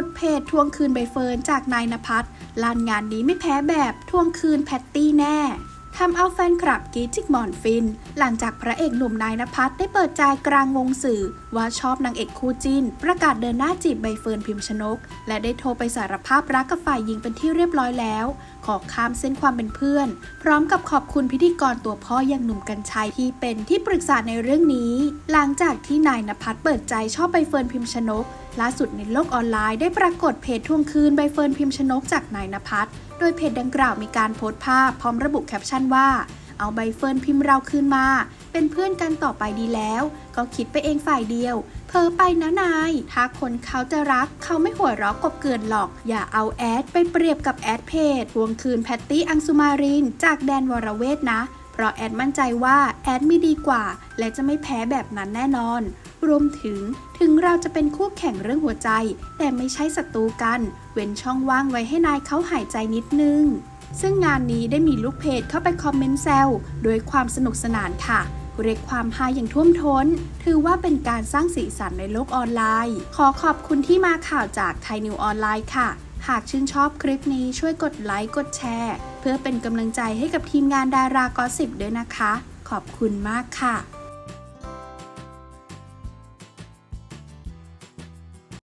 กุดเพจทวงคืนใบเฟิร์นจากนายนภัสลานงานนี้ไม่แพ้แบบทวงคืนแพตตี้แน่ทำเอาแฟนคลับกีจิกหมอนฟิน หลังจากพระเอกหนุ่มนายนภัสได้เปิดใจกลางวงสื่อ ว่าชอบนางเอกคู่จิ้น ประกาศเดินหน้าจีบใบเฟิร์นพิมพชนก และได้โทรไปสารภาพรักกับฝ่ายหญิงเป็นที่เรียบร้อยแล้ว ขอข้ามเส้นความเป็นเพื่อน พร้อมกับขอบคุณพิธีกรตัวพ่ออย่างหนุ่มกัญชัยที่เป็นที่ปรึกษาในเรื่องนี้ หลังจากที่นายนภัสเปิดใจชอบใบเฟิร์นพิมพชนก ล่าสุดในโลกออนไลน์ได้ปรากฏเพจทวงคืนใบเฟิร์นพิมพ์ชนกจากนายนภัสโดยเพจดังกล่าวมีการโพสต์ภาพพร้อมระบุแคปชั่นว่า เอาใบเฟิร์นพิมพ์เราคืนมา เป็นเพื่อนกันต่อไปดีแล้ว ก็คิดไปเองฝ่ายเดียว เพอไปนะนาย ถ้าคนเขาจะรัก เขาไม่หัวเราะกบเกินหรอก อย่าเอาแอดไปเปรียบกับแอดเพจทวงคืนแพตตี้อังสุมาริน จากแดนวรเวทนะ เพราะแอดมั่นใจว่าแอดมีดีกว่า และจะไม่แพ้แบบนั้นแน่นอน รวมถึงถึงเราจะเป็นคู่แข่งเรื่องหัวใจ แต่ไม่ใช่ศัตรูกัน เว้นช่องว่างไว้ให้นายเขาหายใจนิดนึง ซึ่งงานนี้ได้มีลูกเพจเข้าไปคอมเมนต์แซวด้วยความสนุกสนานค่ะเรียกความฮาอย่างท่วมท้น ถือว่าเป็นการสร้างสีสันในโลกออนไลน์ ขอขอบคุณที่มาข่าวจากไทยนิวออนไลน์ค่ะ หากชื่นชอบคลิปนี้ช่วยกดไลค์กดแชร์ เพื่อเป็นกำลังใจให้กับทีมงานดารากอสิบด้วยนะคะ ขอบคุณมากค่ะ